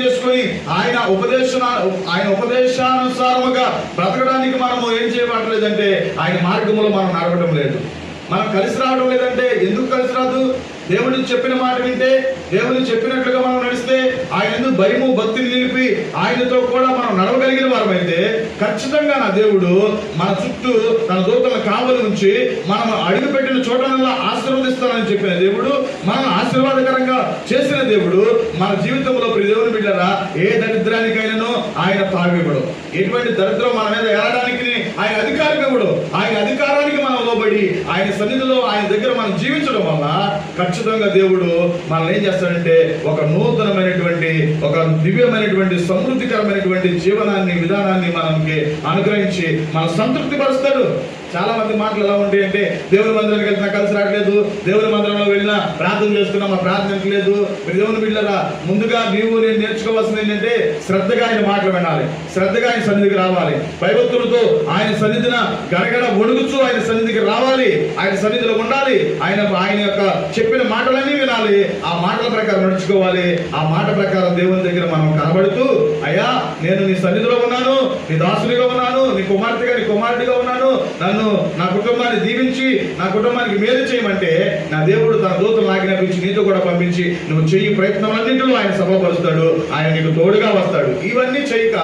చేసుకుని ఆయన ఉపదేశ ఆయన ఉపదేశానుసారముగా బ్రతకడానికి మనము ఏం చేయబడలేదంటే ఆయన మార్గంలో మనం నడవడం లేదు. మనం కలిసి రావడం లేదంటే ఎందుకు కలిసి రాదు? దేవుడు చెప్పిన మాట వింటే దేవుడు చెప్పినట్లుగా మనం నడిస్తే ఆయన ఎందుకు భయము భక్తిని నిలిపి ఆయనతో కూడా మనం నడవగలిగిన వారమైతే ఖచ్చితంగా నా దేవుడు మన చుట్టూ తన దూతలను కావలి ఉంచి మనం అడుగు పెట్టిన చోటనల్లా ఆశీర్వదిస్తానని చెప్పిన దేవుడు మనం ఆశీర్వాదకరంగా చేసిన దేవుడు మన జీవితంలో బిడ్డరా ఏ దరిద్రానికైనాను ఆయన తాగివ్వడు ఎటువంటి దరిద్రం మన మీద ఏలడానికి ఆయన అధికారం ఇవ్వడు ఆయన అధికారానికి మనం లోబడి ఆయన సన్నిధిలో ఆయన దగ్గర మనం జీవించడం వల్ల ఖచ్చితంగా దేవుడు మనల్ని ఏం చేస్తాడంటే ఒక నూతనమైనటువంటి ఒక దివ్యమైనటువంటి సమృద్ధికరమైనటువంటి జీవనాన్ని విధానాన్ని మనకి అనుగ్రహించి మన సంతృప్తి పరుస్తాడు చాలా మంది మాటలు ఎలా ఉంటాయి అంటే దేవుని మందిరానికి వెళ్తున్నా కలిసి రావట్లేదు. దేవుని మందిరంలో వెళ్ళినా ప్రార్థన చేస్తున్నా మా ప్రార్థన లేదు దేవుని బిడ్డరా ముందుగా నీవు నేను నేర్చుకోవాల్సింది ఏంటంటే శ్రద్ధగా ఆయన మాటలు వినాలి. శ్రద్ధగా ఆయన సన్నిధికి రావాలి. భయభక్తులతో ఆయన సన్నిధిన గడగడ ఒడుగుచూ ఆయన సన్నిధికి రావాలి. ఆయన సన్నిధిలో ఉండాలి. ఆయన ఆయన యొక్క చెప్పిన మాటలన్నీ వినాలి. ఆ మాటల ప్రకారం నడుచుకోవాలి. ఆ మాట ప్రకారం దేవుని దగ్గర మనం కనబడుతూ అయ్యా నేను నీ సన్నిధిలో ఉన్నాను. నీ దాసుడిగా ఉన్నాను. నీ కుమార్తెగా నీ కుమారుడిగా ఉన్నాను. నన్ను నా కుటుంబాన్ని దీవించి నా కుటుంబానికి మేలు చేయమంటే నా దేవుడు తన దూతలు ఆజ్ఞాపించి నీతో కూడా పంపించి నువ్వు చెయ్యి ప్రయత్నం అన్నింటిలో ఆయన సఫలపరుస్తాడు ఆయన నీకు తోడుగా వస్తాడు. ఇవన్నీ చేయక